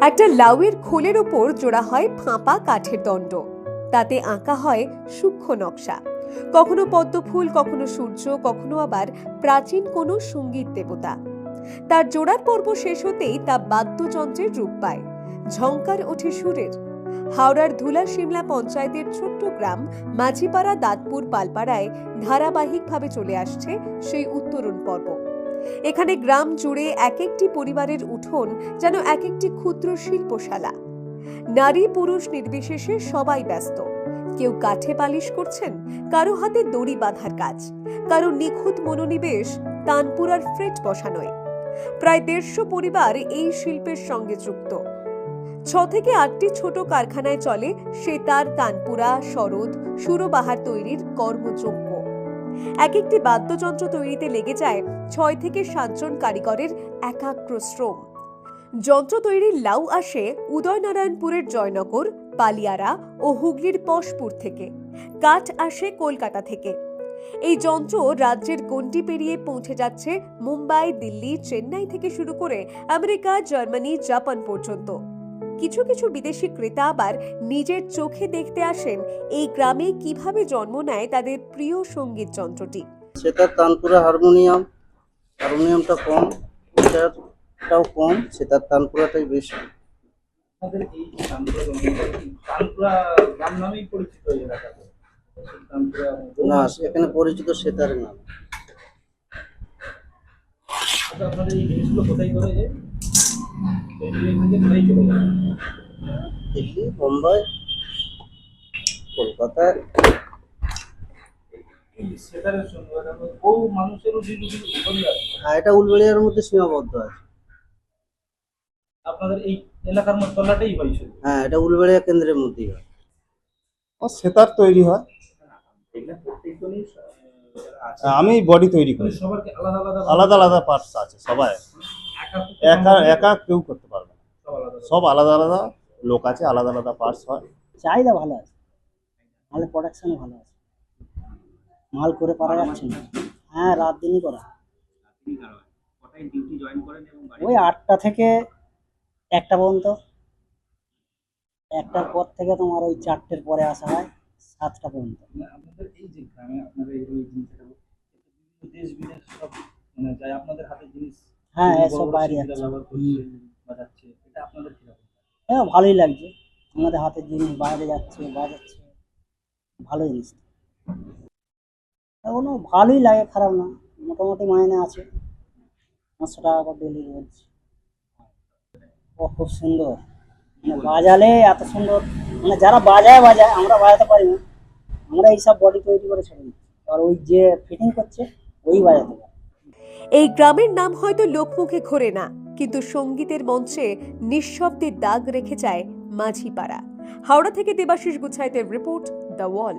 একটা লাউয়ের খোলের ওপর জোড়া হয় ফাঁপা কাঠের দণ্ড। তাতে আঁকা হয় সূক্ষ্ম নকশা। কখনো পদ্মফুল, কখনো সূর্য, কখনো আবার প্রাচীন কোনো সংগীত দেবতা। তার জোড়ার পর্ব শেষ হতেই তা বাদ্যযন্ত্রের রূপ পায়। ঝঙ্কার ওঠে সুরের। হাওড়ার ধুলা শিমলা পঞ্চায়েতের ছোট্ট গ্রাম মাঝিপাড়া দাঁতপুর পালপাড়ায় ধারাবাহিকভাবে চলে আসছে সেই উত্তরণ পর্ব। এখানে গ্রাম জুড়ে এক একটি পরিবারের উঠোন যেন এক একটি ক্ষুদ্র শিল্পশালা। নারী পুরুষ নির্বিশেষে সবাই ব্যস্ত। কেউ কাঠে পালিশ করছেন, কারও হাতে দড়ি বাঁধার কাজ, কারও নিখুঁত মনোনিবেশ, তানপুরার ফ্রেট বসানোয় প্রায় দেড়শো পরিবার এই শিল্পের সঙ্গে যুক্ত। ছ থেকে আটটি ছোট কারখানায় চলে সেতার তানপুরা, শরৎ, সুরবাহার তৈরির কর্মযোগ্য এক একটি বাদ্যযন্ত্র তৈরিতে লেগে যায় ছয় থেকে সাতজন কারিগরের একাগ্র শ্রম। যন্ত্র তৈরির লাউ আসে উদয়নারায়ণপুরের জয়নগর পালিয়ারা ও হুগলির পশপুর থেকে। কাঠ আসে কলকাতা থেকে। এই যন্ত্র রাজ্যের গণ্ডি পেরিয়ে পৌঁছে যাচ্ছে মুম্বাই, দিল্লি, চেন্নাই থেকে শুরু করে আমেরিকা, জার্মানি, জাপান পর্যন্ত। কিছু কিছু বিদেশি ক্রেতা আবার নিজের চোখে দেখতে আসেন এই গ্রামে কীভাবে জন্ম নেয় তাদের প্রিয় সংগীত যন্ত্রটি। সেটার তানপুরা হারমোনিয়াম হারমোনিয়ামটা কম এটারটাও কম সেটার তানপুরাটাই বেশি। না এখানে পরিচিত সেতারের নাম আচ্ছা, আপনাদের এই জিনিসগুলো কোথায় করে যায়? দিল্লি বোম্বাই কলকাতায় হ্যাঁ এটা উলবেড়িয়ার মধ্যে সীমাবদ্ধ আছে। আপনাদের এই এলাকার মধ্যে তলাটাই হয় হ্যাঁ এটা উলবেড়িয়া কেন্দ্রের মধ্যেই হয়। সেতার তৈরি হয়? এগুলো আমি বডি তৈরি করি। সবার আলাদা আলাদা আলাদা আলাদা পার্টস আছে সবাই। একা একা কেউ করতে পারবে সব আলাদা আলাদা লোক আছে আলাদা আলাদা পার্টস হয়। চাহিদা ভালো আছে। মালের প্রোডাকশন ভালো আছে। মাল করে পারা যাচ্ছে না। হ্যাঁ রাত দিনই করা। কটায় ডিউটি জয়েন করেন এবং ওই আটটা থেকে একটা পর্যন্ত। একটার পর থেকে তোমার ওই চারটের পরে আসা হয় সাতটা পর্যন্ত। মানে এই যে গ্রামে আপনাদের এই এই জিনিসটা দেশ বিদেশ সব মানে যায় আপনাদের হাতে জিনিস হ্যাঁ এসব বাইরে যাচ্ছে। আপনাদের কীরকম হ্যাঁ ভালোই লাগছে। আমাদের হাতের জিনিস বাইরে যাচ্ছে বাজাচ্ছে। ভালো জিনিস। এখনও ভালোই লাগে খারাপ না। মোটামুটি মাইনে আছে। পাঁচশো টাকা করে ডেলি রোজ। ও খুব সুন্দর। মানে বাজালে এত সুন্দর। মানে যারা বাজায় বাজায় আমরা বাজাতে পারি না। আমরা এইসব বডি তৈরি করে ছেড়ে দিচ্ছি। আর ওই যে ফিটিং করছে ওই বাজাতে পারে। এই গ্রামের নাম হয়তো লোকমুখে ঘোরে না। কিন্তু সঙ্গীতের মঞ্চে নিঃশব্দে দাগ রেখে যায় মাঝিপাড়া। হাওড়া থেকে দেবাশিস গুছাইতের রিপোর্ট দ্য ওয়াল।